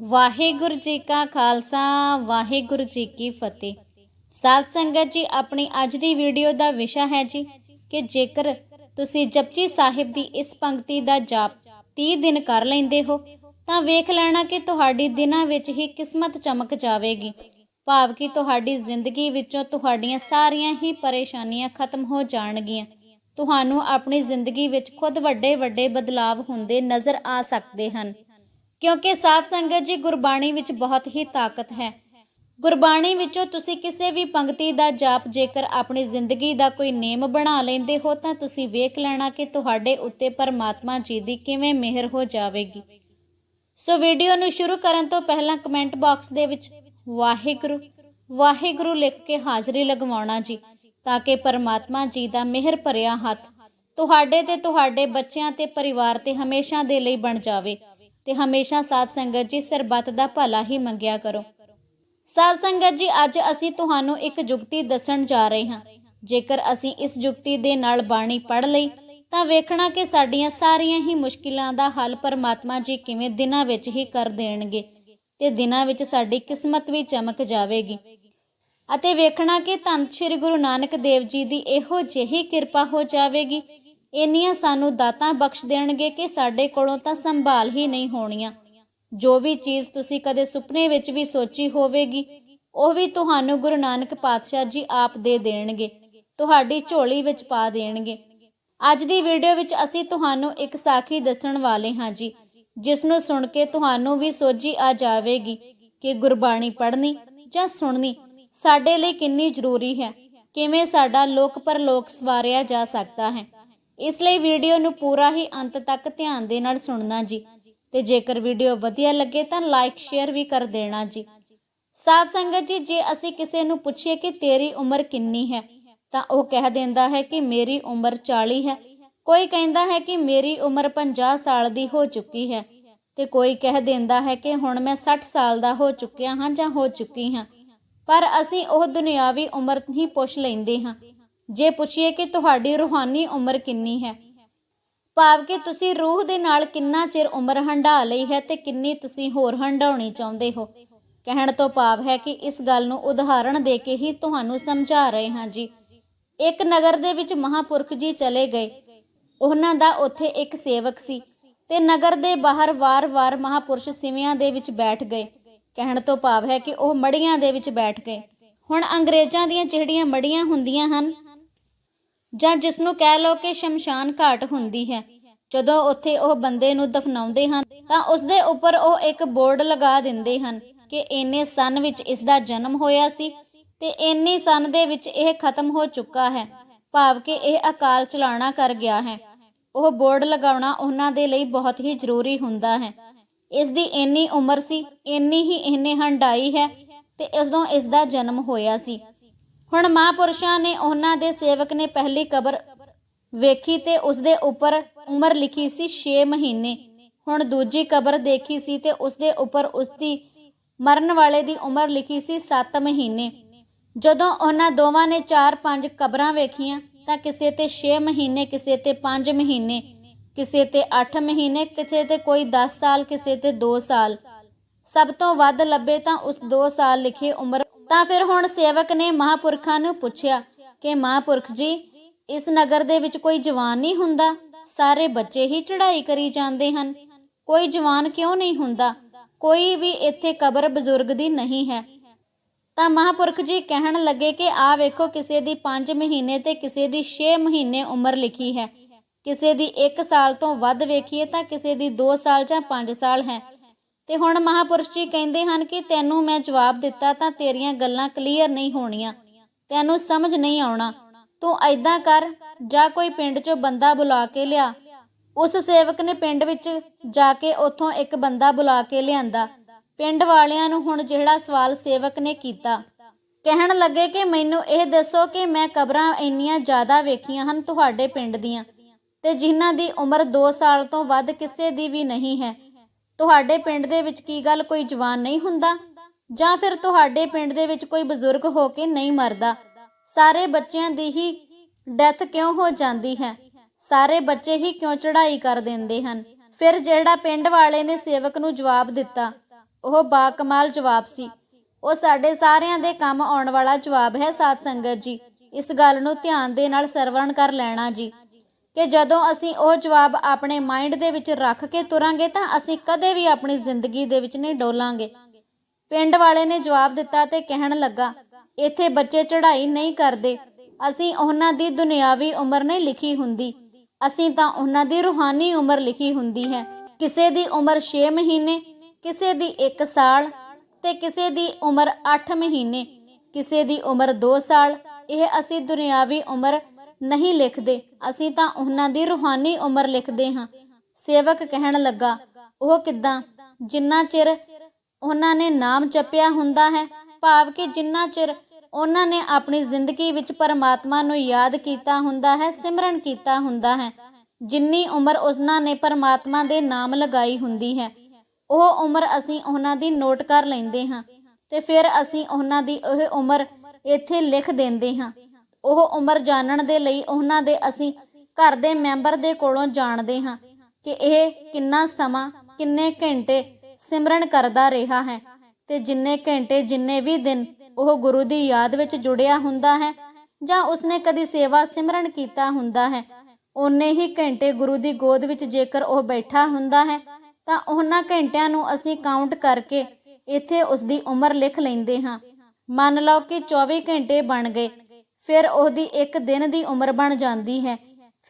ਵਾਹਿਗੁਰੂ ਜੀ ਕਾ ਖਾਲਸਾ, ਵਾਹਿਗੁਰੂ ਜੀ ਕੀ ਫਤਿਹ। ਸਾਧ ਸੰਗਤ ਜੀ, ਆਪਣੀ ਅੱਜ ਦੀ ਵੀਡੀਓ ਦਾ ਵਿਸ਼ਾ ਹੈ ਜੀ ਕਿ ਜੇਕਰ ਤੁਸੀਂ ਜਪਜੀ ਸਾਹਿਬ ਦੀ ਇਸ ਪੰਕਤੀ ਦਾ ਜਾਪ 30 ਦਿਨ ਕਰ ਲੈਂਦੇ ਹੋ, ਤਾਂ ਵੇਖ ਲੈਣਾ ਕਿ ਤੁਹਾਡੀ ਦਿਨਾਂ ਵਿੱਚ ਹੀ ਕਿਸਮਤ ਚਮਕ ਜਾਵੇਗੀ। ਭਾਵ ਕਿ ਤੁਹਾਡੀ ਜ਼ਿੰਦਗੀ ਵਿੱਚੋਂ ਤੁਹਾਡੀਆਂ ਸਾਰੀਆਂ ਹੀ ਪਰੇਸ਼ਾਨੀਆਂ ਖਤਮ ਹੋ ਜਾਣਗੀਆਂ। ਤੁਹਾਨੂੰ ਆਪਣੀ ਜ਼ਿੰਦਗੀ ਵਿੱਚ ਖੁਦ ਵੱਡੇ ਵੱਡੇ ਬਦਲਾਵ ਹੁੰਦੇ ਨਜ਼ਰ ਆ ਸਕਦੇ ਹਨ। ਕਿਉਂਕਿ ਸਾਧ ਸੰਗਤ ਜੀ ਗੁਰਬਾਣੀ ਵਿੱਚ ਬਹੁਤ ਹੀ ਤਾਕਤ ਹੈ। ਗੁਰਬਾਣੀ ਵਿੱਚੋਂ ਤੁਸੀਂ ਕਿਸੇ ਵੀ ਪੰਕਤੀ ਦਾ ਜਾਪ ਜੇਕਰ ਆਪਣੀ ਜ਼ਿੰਦਗੀ ਦਾ ਕੋਈ ਨੇਮ ਬਣਾ ਲੈਂਦੇ ਹੋ, ਤਾਂ ਤੁਸੀਂ ਵੇਖ ਲੈਣਾ ਕਿ ਤੁਹਾਡੇ ਉੱਤੇ ਪਰਮਾਤਮਾ ਜੀ ਦੀ ਕਿਵੇਂ ਮਿਹਰ ਹੋ ਜਾਵੇਗੀ। ਸੋ ਵੀਡੀਓ ਨੂੰ ਸ਼ੁਰੂ ਕਰਨ ਤੋਂ ਪਹਿਲਾਂ ਕਮੈਂਟ ਬਾਕਸ ਦੇ ਵਿੱਚ, ਵਾਹਿਗੁਰੂ ਵਾਹਿਗੁਰੂ ਲਿਖ ਕੇ ਹਾਜ਼ਰੀ ਲਗਵਾਉਣਾ ਜੀ, ਤਾਂ ਕਿ ਪਰਮਾਤਮਾ ਜੀ ਦਾ ਮਿਹਰ ਭਰਿਆ ਹੱਥ ਤੁਹਾਡੇ ਤੇ ਤੁਹਾਡੇ ਬੱਚਿਆਂ ਤੇ ਪਰਿਵਾਰ ਤੇ ਹਮੇਸ਼ਾ ਦੇ ਲਈ ਬਣ ਜਾਵੇ। ਤੇ ਹਮੇਸ਼ਾ ਸਾਧ ਸੰਗਤ ਜੀ ਸਰਬੱਤ ਦਾ ਭਲਾ ਹੀ ਮੰਗਿਆ ਕਰੋ। ਸਾਧ ਸੰਗਤ ਜੀ, ਅੱਜ ਅਸੀਂ ਤੁਹਾਨੂੰ ਇੱਕ ਜੁਗਤੀ ਦੱਸਣ ਜਾ ਰਹੇ ਹਾਂ। ਜੇਕਰ ਅਸੀਂ ਇਸ ਜੁਗਤੀ ਦੇ ਨਾਲ ਬਾਣੀ ਪੜ੍ਹ ਲਈ, ਤਾਂ ਵੇਖਣਾ ਕਿ ਸਾਡੀਆਂ ਸਾਰੀਆਂ ਹੀ ਮੁਸ਼ਕਿਲਾਂ ਦਾ ਹੱਲ ਪਰਮਾਤਮਾ ਜੀ ਕਿਵੇਂ ਦਿਨਾਂ ਵਿੱਚ ਹੀ ਕਰ ਦੇਣਗੇ ਤੇ ਦਿਨਾਂ ਵਿੱਚ ਸਾਡੀ ਕਿਸਮਤ ਵੀ ਚਮਕ ਜਾਵੇਗੀ। ਅਤੇ ਵੇਖਣਾ ਕਿ ਧੰਨ ਸ਼੍ਰੀ ਗੁਰੂ ਨਾਨਕ ਦੇਵ ਜੀ ਦੀ ਇਹੋ ਜਿਹੀ ਕਿਰਪਾ ਹੋ ਜਾਵੇਗੀ ਇੰਨੀਆਂ ਸਾਨੂੰ ਦਾਤਾਂ ਬਖਸ਼ ਦੇਣਗੇ ਕਿ ਸਾਡੇ ਕੋਲੋਂ ਤਾਂ ਸੰਭਾਲ ਹੀ ਨਹੀਂ ਹੋਣੀਆਂ। ਜੋ ਵੀ ਚੀਜ਼ ਤੁਸੀਂ ਕਦੇ ਸੁਪਨੇ ਵਿੱਚ ਵੀ ਸੋਚੀ ਹੋਵੇਗੀ, ਉਹ ਵੀ ਤੁਹਾਨੂੰ ਗੁਰੂ ਨਾਨਕ ਪਾਤਸ਼ਾਹ ਜੀ ਆਪ ਦੇ ਦੇਣਗੇ, ਤੁਹਾਡੀ ਝੋਲੀ ਵਿੱਚ ਪਾ ਦੇਣਗੇ। ਅੱਜ ਦੀ ਵੀਡੀਓ ਵਿੱਚ ਅਸੀਂ ਤੁਹਾਨੂੰ ਇੱਕ ਸਾਖੀ ਦੱਸਣ ਵਾਲੇ ਹਾਂ ਜੀ, ਜਿਸ ਨੂੰ ਸੁਣ ਕੇ ਤੁਹਾਨੂੰ ਵੀ ਸੋਝੀ ਆ ਜਾਵੇਗੀ ਕਿ ਗੁਰਬਾਣੀ ਪੜ੍ਹਨੀ ਜਾਂ ਸੁਣਨੀ ਸਾਡੇ ਲਈ ਕਿੰਨੀ ਜ਼ਰੂਰੀ ਹੈ, ਕਿਵੇਂ ਸਾਡਾ ਲੋਕ ਪਰਲੋਕ ਸਵਾਰਿਆ ਜਾ ਸਕਦਾ ਹੈ। ਇਸ ਲਈ ਵੀਡੀਓ ਨੂੰ ਪੂਰਾ ਹੀ ਅੰਤ ਤੱਕ ਧਿਆਨ ਦੇ ਨਾਲ ਸੁਣਨਾ ਜੀ। ਤੇ ਜੇਕਰ ਵੀਡੀਓ ਵਧੀਆ ਲੱਗੇ ਤਾਂ ਲਾਈਕ ਸ਼ੇਅਰ ਵੀ ਕਰ ਦੇਣਾ ਜੀ। ਸਾਧ ਸੰਗਤ ਜੀ, ਜੇ ਅਸੀਂ ਕਿਸੇ ਨੂੰ ਪੁੱਛੀਏ ਕਿ ਤੇਰੀ ਉਮਰ ਕਿੰਨੀ ਹੈ, ਤਾਂ ਉਹ ਕਹਿ ਦਿੰਦਾ ਹੈ ਕਿ ਮੇਰੀ ਉਮਰ 40 ਹੈ। ਕੋਈ ਕਹਿੰਦਾ ਹੈ ਕਿ ਮੇਰੀ ਉਮਰ 50 ਸਾਲ ਦੀ ਹੋ ਚੁੱਕੀ ਹੈ। ਤੇ ਕੋਈ ਕਹਿ ਦਿੰਦਾ ਹੈ ਕਿ ਹੁਣ ਮੈਂ 60 ਸਾਲ ਦਾ ਹੋ ਚੁੱਕਿਆ ਹਾਂ ਜਾਂ ਹੋ ਚੁੱਕੀ ਹਾਂ। ਪਰ ਅਸੀਂ ਉਹ ਦੁਨਿਆਵੀ ਉਮਰ ਹੀ ਪੁੱਛ ਲੈਂਦੇ ਹਾਂ। ਜੇ ਪੁੱਛੀਏ ਕਿ ਤੁਹਾਡੀ ਰੂਹਾਨੀ ਉਮਰ ਕਿੰਨੀ ਹੈ? ਭਾਵ ਕਿ ਤੁਸੀਂ ਰੂਹ ਦੇ ਨਾਲ ਕਿੰਨਾ ਚਿਰ ਉਮਰ ਹੰਢਾ ਲਈ ਹੈ ਤੇ ਕਿੰਨੀ ਤੁਸੀਂ ਹੋਰ ਹੰਢਾਉਣੀ ਚਾਹੁੰਦੇ ਹੋ? ਕਹਿਣ ਤੋਂ ਭਾਵ ਹੈ ਕਿ ਇਸ ਗੱਲ ਨੂੰ ਉਦਾਹਰਣ ਦੇ ਕੇ ਹੀ ਤੁਹਾਨੂੰ ਸਮਝਾ ਰਹੇ ਹਾਂ ਜੀ। ਇੱਕ ਨਗਰ ਦੇ ਵਿੱਚ ਮਹਾਪੁਰਖ ਜੀ ਚਲੇ ਗਏ। ਉਹਨਾਂ ਦਾ ਉੱਥੇ ਇੱਕ ਸੇਵਕ ਸੀ ਤੇ ਨਗਰ ਦੇ ਬਾਹਰ ਵਾਰ-ਵਾਰ ਮਹਾਪੁਰਸ਼ ਸਿਵਿਆਂ ਦੇ ਵਿੱਚ ਬੈਠ ਗਏ। ਕਹਿਣ ਤੋਂ ਭਾਵ ਹੈ ਕਿ ਉਹ ਮੜੀਆਂ ਦੇ ਵਿੱਚ ਬੈਠ ਗਏ। ਹੁਣ ਅੰਗਰੇਜ਼ਾਂ ਦੀਆਂ ਜਿਹੜੀਆਂ ਮੜੀਆਂ ਹੁੰਦੀਆਂ ਹਨ। ਜਾਂ ਜਿਸ ਨੂੰ ਕਹਿ ਲਓ ਕਿ ਸ਼ਮਸ਼ਾਨ ਘਾਟ ਹੁੰਦੀ ਹੈ। ਜਦੋਂ ਉੱਥੇ ਉਹ ਬੰਦੇ ਨੂੰ ਦਫਨਾਉਂਦੇ ਹਨ, ਤਾਂ ਉਸ ਦੇ ਉੱਪਰ ਉਹ ਇੱਕ ਬੋਰਡ ਲਗਾ ਦਿੰਦੇ ਹਨ ਕਿ ਇੰਨੇ ਸਨ ਵਿੱਚ ਇਸ ਦਾ ਜਨਮ ਹੋਇਆ ਸੀ ਤੇ ਇੰਨੀ ਸਨ ਦੇ ਵਿੱਚ ਇਹ ਖਤਮ ਹੋ ਚੁੱਕਾ ਹੈ, ਭਾਵ ਕਿ ਇਹ ਅਕਾਲ ਚਲਾਣਾ ਕਰ ਗਿਆ ਹੈ। ਉਹ ਬੋਰਡ ਲਗਾਉਣਾ ਉਹਨਾਂ ਦੇ ਲਈ ਬਹੁਤ ਹੀ ਜ਼ਰੂਰੀ ਹੁੰਦਾ ਹੈ। ਇਸ ਦੀ ਇੰਨੀ ਉਮਰ ਸੀ, ਇੰਨੀ ਹੀ ਇਹਨੇ ਹੰਡਾਈ ਹੈ ਤੇ ਇਦੋਂ ਇਸ ਦਾ ਜਨਮ ਹੋਇਆ ਸੀ। ਹੁਣ ਮਹਾਂਪੁਰਸ਼ਾਂ ਨੇ ਉਹਨਾਂ ਦੇ ਸੇਵਕ ਨੇ ਪਹਿਲੀ ਕਬਰ ਵੇਖੀ ਤੇ ਉਸ ਦੇ ਉੱਪਰ ਉਮਰ ਲਿਖੀ ਸੀ 6 ਮਹੀਨੇ। ਹੁਣ ਦੂਜੀ ਕਬਰ ਦੇਖੀ ਸੀ ਤੇ ਉਸ ਦੇ ਉੱਪਰ ਉਸ ਦੀ ਮਰਨ ਵਾਲੇ ਦੀ ਉਮਰ ਲਿਖੀ ਸੀ 7 ਮਹੀਨੇ। ਜਦੋਂ ਉਹਨਾਂ ਦੋਵਾਂ ਨੇ 4-5 ਕਬਰਾਂ ਵੇਖੀਆਂ ਤਾਂ ਕਿਸੇ ਤੇ 6 ਮਹੀਨੇ, ਕਿਸੇ ਤੇ 5 ਮਹੀਨੇ, ਕਿਸੇ ਤੇ 8 ਮਹੀਨੇ, ਕਿਸੇ ਤੇ ਕੋਈ 10 ਸਾਲ, ਕਿਸੇ ਤੇ 2 ਸਾਲ। ਸਭ ਤੋਂ ਵੱਧ ਲੱਭੇ ਤਾਂ ਉਸ 2 ਸਾਲ ਲਿਖੇ ਉਮਰ ਤਾਂ ਫਿਰ ਹੁਣ ਸੇਵਕ ਨੇ ਮਹਾਪੁਰਖਾਂ ਨੂੰ ਪੁੱਛਿਆ ਕਿ ਮਹਾਪੁਰਖ ਜੀ, ਇਸ ਨਗਰ ਦੇ ਵਿੱਚ ਕੋਈ ਜਵਾਨ ਨਹੀਂ ਹੁੰਦਾ? ਸਾਰੇ ਬੱਚੇ ਹੀ ਚੜ੍ਹਾਈ ਕਰੀ ਜਾਂਦੇ ਹਨ। ਕੋਈ ਜਵਾਨ ਕਿਉਂ ਨਹੀਂ ਹੁੰਦਾ? ਕੋਈ ਵੀ ਇੱਥੇ ਕਬਰ ਬਜ਼ੁਰਗ ਦੀ ਨਹੀਂ ਹੈ। ਤਾਂ ਮਹਾਪੁਰਖ ਜੀ ਕਹਿਣ ਲੱਗੇ ਕਿ ਆ ਵੇਖੋ, ਕਿਸੇ ਦੀ 5 ਮਹੀਨੇ ਤੇ ਕਿਸੇ ਦੀ 6 ਮਹੀਨੇ ਉਮਰ ਲਿਖੀ ਹੈ। ਕਿਸੇ ਦੀ 1 ਸਾਲ ਤੋਂ ਵੱਧ ਵੇਖੀਏ ਤਾਂ ਕਿਸੇ ਦੀ 2 ਸਾਲ ਜਾਂ 5 ਸਾਲ ਹੈ। ਤੇ ਹੁਣ ਮਹਾਪੁਰਸ਼ ਜੀ ਕਹਿੰਦੇ ਹਨ ਕਿ ਤੈਨੂੰ ਮੈਂ ਜਵਾਬ ਦਿੱਤਾ ਤਾਂ ਤੇਰੀਆਂ ਗੱਲਾਂ ਕਲੀਅਰ ਨਹੀਂ ਹੋਣੀਆਂ। ਤੈਨੂੰ ਸਮਝ ਨਹੀਂ ਆਉਣਾ। ਤੂੰ ਐਦਾਂ ਕਰ, ਜਾਂ ਕੋਈ ਪਿੰਡ 'ਚੋਂ ਬੰਦਾ ਬੁਲਾ ਕੇ ਲਿਆ। ਉਸ ਸੇਵਕ ਨੇ ਪਿੰਡ ਵਿੱਚ ਜਾ ਕੇ ਉੱਥੋਂ ਇੱਕ ਬੰਦਾ ਬੁਲਾ ਕੇ ਲਿਆਂਦਾ। ਪਿੰਡ ਵਾਲਿਆਂ ਨੂੰ ਹੁਣ ਜਿਹੜਾ ਸਵਾਲ ਸੇਵਕ ਨੇ ਕੀਤਾ। ਕਹਿਣ ਲੱਗੇ ਕਿ ਮੈਨੂੰ ਇਹ ਦੱਸੋ ਕਿ ਮੈਂ ਕਬਰਾਂ ਇੰਨੀਆਂ ਜ਼ਿਆਦਾ ਵੇਖੀਆਂ ਹਨ ਤੁਹਾਡੇ ਪਿੰਡ ਦੀਆਂ, ਤੇ ਜਿਨ੍ਹਾਂ ਦੀ ਉਮਰ 2 ਸਾਲ ਤੋਂ ਵੱਧ ਕਿਸੇ ਦੀ ਵੀ ਨਹੀਂ ਹੈ। ਤੁਹਾਡੇ ਪਿੰਡ ਦੇ ਵਿੱਚ ਕੀ ਗੱਲ ਕੋਈ ਜਵਾਨ ਨਹੀਂ ਹੁੰਦਾ? ਜਾਂ ਫਿਰ ਤੁਹਾਡੇ ਪਿੰਡ ਦੇ ਵਿੱਚ ਕੋਈ ਬਜ਼ੁਰਗ ਹੋ ਕੇ ਨਹੀਂ ਮਰਦਾ? ਸਾਰੇ ਬੱਚਿਆਂ ਦੀ ਹੀ ਡੈਥ ਕਿਉਂ ਹੋ ਜਾਂਦੀ ਹੈ? ਸਾਰੇ ਬੱਚੇ ਹੀ ਕਿਉਂ ਚੜਾਈ ਕਰ ਦਿੰਦੇ ਹਨ? ਫਿਰ ਜਿਹੜਾ ਪਿੰਡ ਵਾਲੇ ਨੇ ਸੇਵਕ ਨੂੰ ਜਵਾਬ ਦਿੱਤਾ, ਉਹ ਬਾਕਮਾਲ ਜਵਾਬ ਸੀ। ਉਹ ਸਾਡੇ ਸਾਰਿਆਂ ਦੇ ਕੰਮ ਆਉਣ ਵਾਲਾ ਜਵਾਬ ਹੈ, ਸਾਧ ਸੰਗਤ ਜੀ। ਇਸ ਗੱਲ ਨੂੰ ਧਿਆਨ ਦੇ ਨਾਲ ਸਰਵਣ ਕਰ ਲੈਣਾ ਜੀ। ਕਿ ਜਦੋਂ ਅਸੀਂ ਉਹ ਜਵਾਬ ਆਪਣੇ ਮਾਈਂਡ ਦੇ ਵਿੱਚ ਰੱਖ ਕੇ ਤੁਰਾਂਗੇ ਤਾਂ ਅਸੀਂ ਕਦੇ ਵੀ ਆਪਣੀ ਜ਼ਿੰਦਗੀ ਦੇ ਵਿੱਚ ਨਹੀਂ ਡੋਲਾਂਗੇ। ਪਿੰਡ ਵਾਲੇ ਨੇ ਜਵਾਬ ਦਿੱਤਾ ਤੇ ਕਹਿਣ ਲੱਗਾ, ਇੱਥੇ ਬੱਚੇ ਚੜ੍ਹਾਈ ਨਹੀਂ ਕਰਦੇ। ਅਸੀਂ ਉਹਨਾਂ ਦੀ ਦੁਨਿਆਵੀ ਉਮਰ ਨਹੀਂ ਲਿਖੀ ਹੁੰਦੀ। ਅਸੀਂ ਤਾਂ ਉਹਨਾਂ ਦੀ ਰੂਹਾਨੀ ਉਮਰ ਲਿਖੀ ਹੁੰਦੀ ਹੈ। ਕਿਸੇ ਦੀ ਉਮਰ 6 ਮਹੀਨੇ, ਕਿਸੇ ਦੀ 1 ਸਾਲ ਤੇ ਕਿਸੇ ਦੀ ਉਮਰ 8 ਮਹੀਨੇ, ਕਿਸੇ ਦੀ ਉਮਰ 2 ਸਾਲ। ਇਹ ਅਸੀਂ ਦੁਨਿਆਵੀ ਉਮਰ ਨਹੀਂ ਲਿਖਦੇ। ਅਸੀਂ ਤਾਂ ਉਹਨਾਂ ਦੀ ਰੂਹਾਨੀ ਉਮਰ ਲਿਖਦੇ ਹਾਂ। ਸੇਵਕ ਕਹਿਣ ਲੱਗਾ, ਉਹ ਕਿਦਾਂ? ਜਿੰਨਾ ਚਿਰ ਉਹਨਾਂ ਨੇ ਨਾਮ ਜਪਿਆ ਹੁੰਦਾ ਹੈ, ਭਾਵ ਕਿ ਜਿੰਨਾ ਚਿਰ ਉਹਨਾਂ ਨੇ ਆਪਣੀ ਜ਼ਿੰਦਗੀ ਵਿੱਚ ਪਰਮਾਤਮਾ ਨੂੰ ਯਾਦ ਕੀਤਾ ਹੁੰਦਾ ਹੈ, ਸਿਮਰਨ ਕੀਤਾ ਹੁੰਦਾ ਹੈ, ਜਿੰਨੀ ਉਮਰ ਉਸਨਾਂ ਨੇ ਪਰਮਾਤਮਾ ਦੇ ਨਾਮ ਲਗਾਈ ਹੁੰਦੀ ਹੈ, ਉਹ ਉਮਰ ਅਸੀਂ ਉਹਨਾਂ ਦੀ ਨੋਟ ਕਰ ਲੈਂਦੇ ਹਾਂ ਤੇ ਫਿਰ ਅਸੀਂ ਉਹਨਾਂ ਦੀ ਉਹ ਉਮਰ ਇੱਥੇ ਲਿਖ ਦਿੰਦੇ ਹਾਂ। ਉਹ ਉਮਰ ਜਾਣਨ ਦੇ ਲਈ ਉਹਨਾਂ ਦੇ ਅਸੀਂ ਘਰ ਦੇ ਮੈਂਬਰ ਦੇ ਕੋਲੋਂ ਜਾਣਦੇ ਹਾਂ ਕਿ ਇਹ ਕਿੰਨਾ ਸਮਾਂ, ਕਿੰਨੇ ਘੰਟੇ ਸਿਮਰਨ ਕਰਦਾ ਰਿਹਾ ਹੈ ਤੇ ਜਿੰਨੇ ਘੰਟੇ ਜਿੰਨੇ ਵੀ ਦਿਨ ਉਹ ਗੁਰੂ ਦੀ ਯਾਦ ਵਿੱਚ ਜੁੜਿਆ ਹੁੰਦਾ ਹੈ ਜਾਂ ਉਸਨੇ ਕਦੀ ਸੇਵਾ ਸਿਮਰਨ ਕੀਤਾ ਹੁੰਦਾ ਹੈ, ਓਨੇ ਹੀ ਘੰਟੇ ਗੁਰੂ ਦੀ ਗੋਦ ਵਿੱਚ ਜੇਕਰ ਉਹ ਬੈਠਾ ਹੁੰਦਾ ਹੈ, ਤਾਂ ਉਹਨਾਂ ਘੰਟਿਆਂ ਨੂੰ ਅਸੀਂ ਕਾਊਂਟ ਕਰਕੇ ਇੱਥੇ ਉਸ ਦੀ ਉਮਰ ਲਿਖ ਲੈਂਦੇ ਹਾਂ। ਮੰਨ ਲਓ ਕਿ 24 ਘੰਟੇ ਬਣ ਗਏ ਫਿਰ ਉਹਦੀ ਇੱਕ ਦਿਨ ਦੀ ਉਮਰ ਬਣ ਜਾਂਦੀ ਹੈ।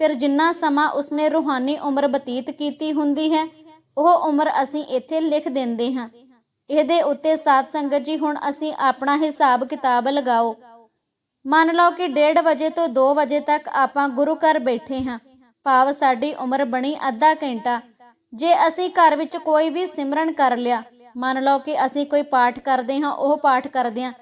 ਫਿਰ ਜਿੰਨਾ ਸਮਾਂ ਉਸਨੇ ਰੂਹਾਨੀ ਉਮਰ ਬਤੀਤ ਕੀਤੀ ਹੁੰਦੀ ਹੈ, ਉਹ ਉਮਰ ਅਸੀਂ ਇੱਥੇ ਲਿਖ ਦਿੰਦੇ ਹਾਂ। ਇਹਦੇ ਉੱਤੇ ਸਾਧ ਸੰਗਤ ਜੀ, ਹੁਣ ਅਸੀਂ ਆਪਣਾ ਹਿਸਾਬ ਕਿਤਾਬ ਲਗਾਓ। ਮੰਨ ਲਓ ਕਿ 1:30 ਵਜੇ ਤੋਂ 2 ਵਜੇ ਤੱਕ ਆਪਾਂ ਗੁਰੂ ਘਰ ਬੈਠੇ ਹਾਂ। ਭਾਵ ਸਾਡੀ ਉਮਰ ਬਣੀ ਅੱਧਾ ਘੰਟਾ। ਜੇ ਅਸੀਂ ਘਰ ਵਿੱਚ ਕੋਈ ਵੀ ਸਿਮਰਨ ਕਰ ਲਿਆ, ਮੰਨ ਲਓ ਕਿ ਅਸੀਂ ਕੋਈ ਪਾਠ ਕਰਦੇ ਹਾਂ, ਉਹ ਪਾਠ ਕਰਦੇ ਹਾਂ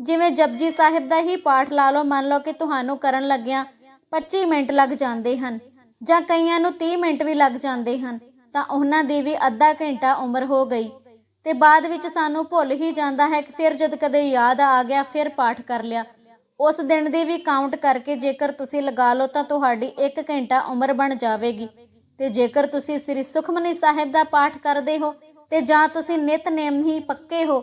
ਜਿਵੇਂ ਜਪਜੀ ਸਾਹਿਬ ਦਾ ਹੀ ਪਾਠ ਲਾ ਲਓ, ਮੰਨ ਲਓ ਕਿ ਤੁਹਾਨੂੰ ਕਰਨ ਲੱਗਿਆਂ 25 ਮਿੰਟ ਲੱਗ ਜਾਂਦੇ ਹਨ ਜਾਂ ਕਈਆਂ ਨੂੰ 30 ਮਿੰਟ ਵੀ ਲੱਗ ਜਾਂਦੇ ਹਨ, ਤਾਂ ਉਹਨਾਂ ਦੀ ਵੀ ਅੱਧਾ ਘੰਟਾ ਉਮਰ ਹੋ ਗਈ ਤੇ ਬਾਅਦ ਵਿੱਚ ਸਾਨੂੰ ਭੁੱਲ ਹੀ ਜਾਂਦਾ ਹੈ ਕਿ ਫਿਰ ਜਦ ਕਦੇ ਯਾਦ ਆ ਗਿਆ, ਫਿਰ ਪਾਠ ਕਰ ਲਿਆ। ਉਸ ਦਿਨ ਦੀ ਵੀ ਕਾਊਂਟ ਕਰਕੇ ਜੇਕਰ ਤੁਸੀਂ ਲਗਾ ਲਓ, ਤਾਂ ਤੁਹਾਡੀ 1 ਘੰਟਾ ਉਮਰ ਬਣ ਜਾਵੇਗੀ। ਤੇ ਜੇਕਰ ਤੁਸੀਂ ਸ੍ਰੀ ਸੁਖਮਨੀ ਸਾਹਿਬ ਦਾ ਪਾਠ ਕਰਦੇ ਹੋ ਤੇ ਜਾਂ ਤੁਸੀਂ ਨਿਤਨੇਮ ਹੀ ਪੱਕੇ ਹੋ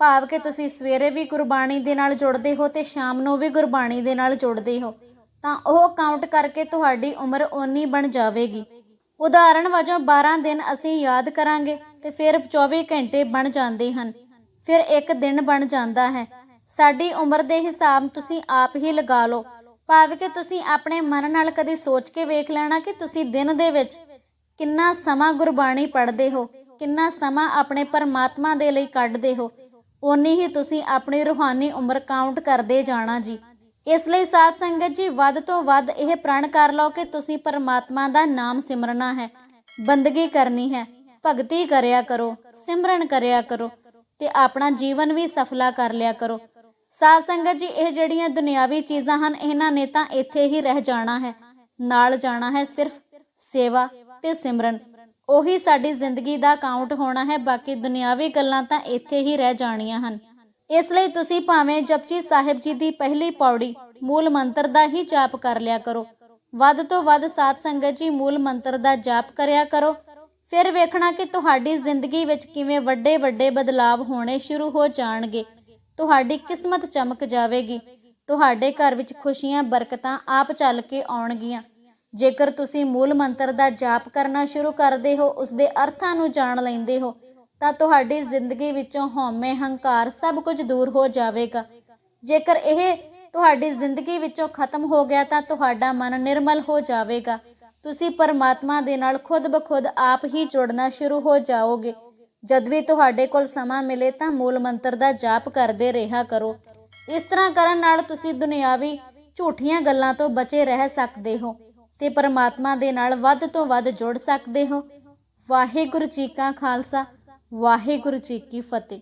ਭਾਵ ਕਿ ਤੁਸੀਂ ਸਵੇਰੇ ਵੀ ਗੁਰਬਾਣੀ ਦੇ ਨਾਲ ਜੁੜਦੇ ਹੋ ਤੇ ਸ਼ਾਮ ਨੂੰ ਵੀ ਗੁਰਬਾਣੀ ਦੇ ਨਾਲ ਜੁੜਦੇ ਹੋ, ਤਾਂ ਉਹ ਕਾਊਂਟ ਕਰਕੇ ਤੁਹਾਡੀ ਉਮਰ ਓਨੀ ਬਣ ਜਾਵੇਗੀ। ਉਦਾਹਰਣ ਵਜੋਂ 12 ਦਿਨ ਅਸੀਂ ਯਾਦ ਕਰਾਂਗੇ ਤੇ ਫਿਰ 24 ਘੰਟੇ ਬਣ ਜਾਂਦੇ ਹਨ। ਫਿਰ ਇੱਕ ਦਿਨ ਬਣ ਜਾਂਦਾ ਹੈ। ਸਾਡੀ ਉਮਰ ਦੇ ਹਿਸਾਬ ਤੁਸੀਂ ਆਪ ਹੀ ਲਗਾ ਲਓ। ਭਾਵ ਕਿ ਤੁਸੀਂ ਆਪਣੇ ਮਨ ਨਾਲ ਕਦੀ ਸੋਚ ਕੇ ਵੇਖ ਲੈਣਾ ਕਿ ਤੁਸੀਂ ਦਿਨ ਦੇ ਵਿੱਚ ਕਿੰਨਾ ਸਮਾਂ ਗੁਰਬਾਣੀ ਪੜ੍ਹਦੇ ਹੋ, ਕਿੰਨਾ ਸਮਾਂ ਆਪਣੇ ਪਰਮਾਤਮਾ ਦੇ ਲਈ ਕੱਢਦੇ ਹੋ। ਓਨੀ ਹੀ ਤੁਸੀਂ ਆਪਣੀ ਰੂਹਾਨੀ ਉਮਰ ਕਾਊਂਟ ਕਰਦੇ ਜਾਣਾ ਜੀ। ਇਸ ਲਈ ਸਾਧ ਸੰਗਤ ਜੀ, ਵੱਧ ਤੋਂ ਵੱਧ ਇਹ ਪ੍ਰਣ ਕਰ ਲਓ ਕਿ ਤੁਸੀਂ ਪਰਮਾਤਮਾ ਦਾ ਨਾਮ ਸਿਮਰਨਾ ਹੈ, ਬੰਦਗੀ ਕਰਨੀ ਹੈ, ਭਗਤੀ ਕਰਿਆ ਕਰੋ, ਸਿਮਰਨ ਕਰਿਆ ਕਰੋ ਤੇ ਆਪਣਾ ਜੀਵਨ ਵੀ ਸਫਲਾ ਕਰ ਲਿਆ ਕਰੋ। ਸਾਧ ਸੰਗਤ ਜੀ, ਇਹ ਜਿਹੜੀਆਂ ਦੁਨਿਆਵੀ ਚੀਜ਼ਾਂ ਹਨ, ਇਹਨਾਂ ਨੇ ਤਾਂ ਇੱਥੇ ਹੀ ਰਹਿ ਜਾਣਾ ਹੈ, ਨਾਲ ਜਾਣਾ ਹੈ ਸਿਰਫ ਸੇਵਾ ਤੇ ਸਿਮਰਨ। ਉਹੀ ਸਾਡੀ ਜ਼ਿੰਦਗੀ ਦਾ ਕਾਊਂਟ ਹੋਣਾ ਹੈ, ਬਾਕੀ ਦੁਨਿਆਵੀ ਗੱਲਾਂ ਤਾਂ ਇੱਥੇ ਹੀ ਰਹਿ ਜਾਣੀਆਂ ਹਨ। ਇਸ ਲਈ ਤੁਸੀਂ ਭਾਵੇਂ ਜਪਜੀ ਸਾਹਿਬ ਜੀ ਦੀ ਪਹਿਲੀ ਪੌੜੀ ਮੂਲ ਮੰਤਰ ਦਾ ਹੀ ਜਾਪ ਕਰ ਲਿਆ ਕਰੋ। ਵੱਧ ਤੋਂ ਵੱਧ ਸਾਧ ਸੰਗਤ ਜੀ ਮੂਲ ਮੰਤਰ ਦਾ ਜਾਪ ਕਰਿਆ ਕਰੋ। ਫਿਰ ਵੇਖਣਾ ਕਿ ਤੁਹਾਡੀ ਜ਼ਿੰਦਗੀ ਵਿੱਚ ਕਿਵੇਂ ਵੱਡੇ ਵੱਡੇ ਬਦਲਾਵ ਹੋਣੇ ਸ਼ੁਰੂ ਹੋ ਜਾਣਗੇ। ਤੁਹਾਡੀ ਕਿਸਮਤ ਚਮਕ ਜਾਵੇਗੀ। ਤੁਹਾਡੇ ਘਰ ਵਿੱਚ ਖੁਸ਼ੀਆਂ, ਬਰਕਤਾਂ ਆਪ ਚੱਲ ਕੇ ਆਉਣਗੀਆਂ। ਜੇਕਰ ਤੁਸੀਂ ਮੂਲ ਮੰਤਰ ਦਾ ਜਾਪ ਕਰਨਾ ਸ਼ੁਰੂ ਕਰਦੇ ਹੋ, ਉਸ ਦੇ ਅਰਥਾਂ ਨੂੰ ਜਾਣ ਲੈਂਦੇ ਹੋ, ਤਾਂ ਤੁਹਾਡੀ ਜ਼ਿੰਦਗੀ ਵਿੱਚੋਂ ਹਉਮੈ ਹੰਕਾਰ ਸਭ ਕੁਝ ਦੂਰ ਹੋ ਜਾਵੇਗਾ। ਜੇਕਰ ਇਹ ਤੁਹਾਡੀ ਜ਼ਿੰਦਗੀ ਵਿੱਚੋਂ ਖਤਮ ਹੋ ਗਿਆ, ਤਾਂ ਤੁਹਾਡਾ ਮਨ ਨਿਰਮਲ ਹੋ ਜਾਵੇਗਾ। ਤੁਸੀਂ ਪਰਮਾਤਮਾ ਦੇ ਨਾਲ ਖੁਦ ਬਖੁਦ ਆਪ ਹੀ ਜੁੜਨਾ ਸ਼ੁਰੂ ਹੋ ਜਾਓਗੇ। ਜਦ ਵੀ ਤੁਹਾਡੇ ਕੋਲ ਸਮਾਂ ਮਿਲੇ, ਤਾਂ ਮੂਲ ਮੰਤਰ ਦਾ ਜਾਪ ਕਰਦੇ ਰਿਹਾ ਕਰੋ। ਇਸ ਤਰ੍ਹਾਂ ਕਰਨ ਨਾਲ ਤੁਸੀਂ ਦੁਨਿਆਵੀ ਝੂਠੀਆਂ ਗੱਲਾਂ ਤੋਂ ਬਚੇ ਰਹਿ ਸਕਦੇ ਹੋ। ਤੇ ਪਰਮਾਤਮਾ ਦੇ ਨਾਲ ਵੱਧ ਤੋਂ ਵੱਧ ਜੁੜ ਸਕਦੇ ਹੋ। ਵਾਹਿਗੁਰੂ ਜੀ ਕਾ ਖਾਲਸਾ, ਵਾਹਿਗੁਰੂ ਜੀ ਕੀ ਫਤਿਹ।